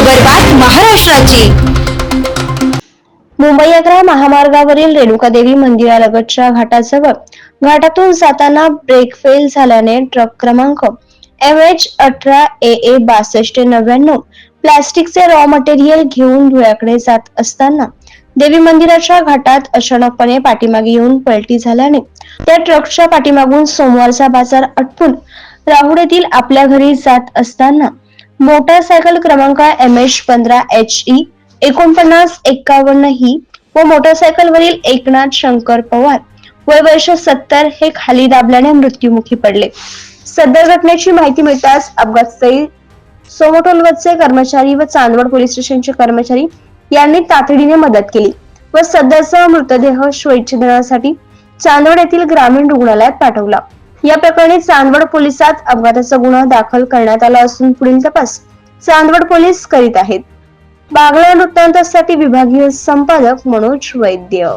खबरबात महाराष्ट्राची. मुंबई अकरा महामार्गावरील रेणुका देवी मंदिरालगतच्या घाटाजवळ घाटातून जाताना ब्रेक फेल झाल्याने ट्रक क्रमांक एम एच अठरा ए ए बासष्ट नव्याण्णव प्लास्टिकचे रॉ मटेरियल घेऊन धुळ्याकडे जात असताना देवी मंदिराच्या घाटात अचानकपणे पाठीमागे येऊन पलटी झाल्याने त्या ट्रकच्या पाठीमागून सोमवारचा बाजार आटपून राहुडेतील आपल्या घरी जात असताना मोटारसायकल क्रमांक एम एच पंधरा एच ई एकोणपन्नास एक्कावन्न ही व मोटरसायकलवरील एकनाथ शंकर पवार वय वर्ष सत्तर हे खाली दाबल्याने मृत्युमुखी पडले. सदर घटनेची माहिती मिळताच अपघातस्थळी सोमोटोलवतचे कर्मचारी व चांदवड पोलीस स्टेशनचे कर्मचारी यांनी तातडीने मदत केली व सदरचा मृतदेह शवविच्छेदनासाठी चांदवड येथील ग्रामीण रुग्णालयात पाठवला. या प्रकरणी चांदवड पोलिसात अपघाताचा गुन्हा दाखल करण्यात आला असून पुढील तपास चांदवड पोलीस करीत आहेत. बागला वृत्तांतासाठी विभागीय संपादक मनोज वैद्य.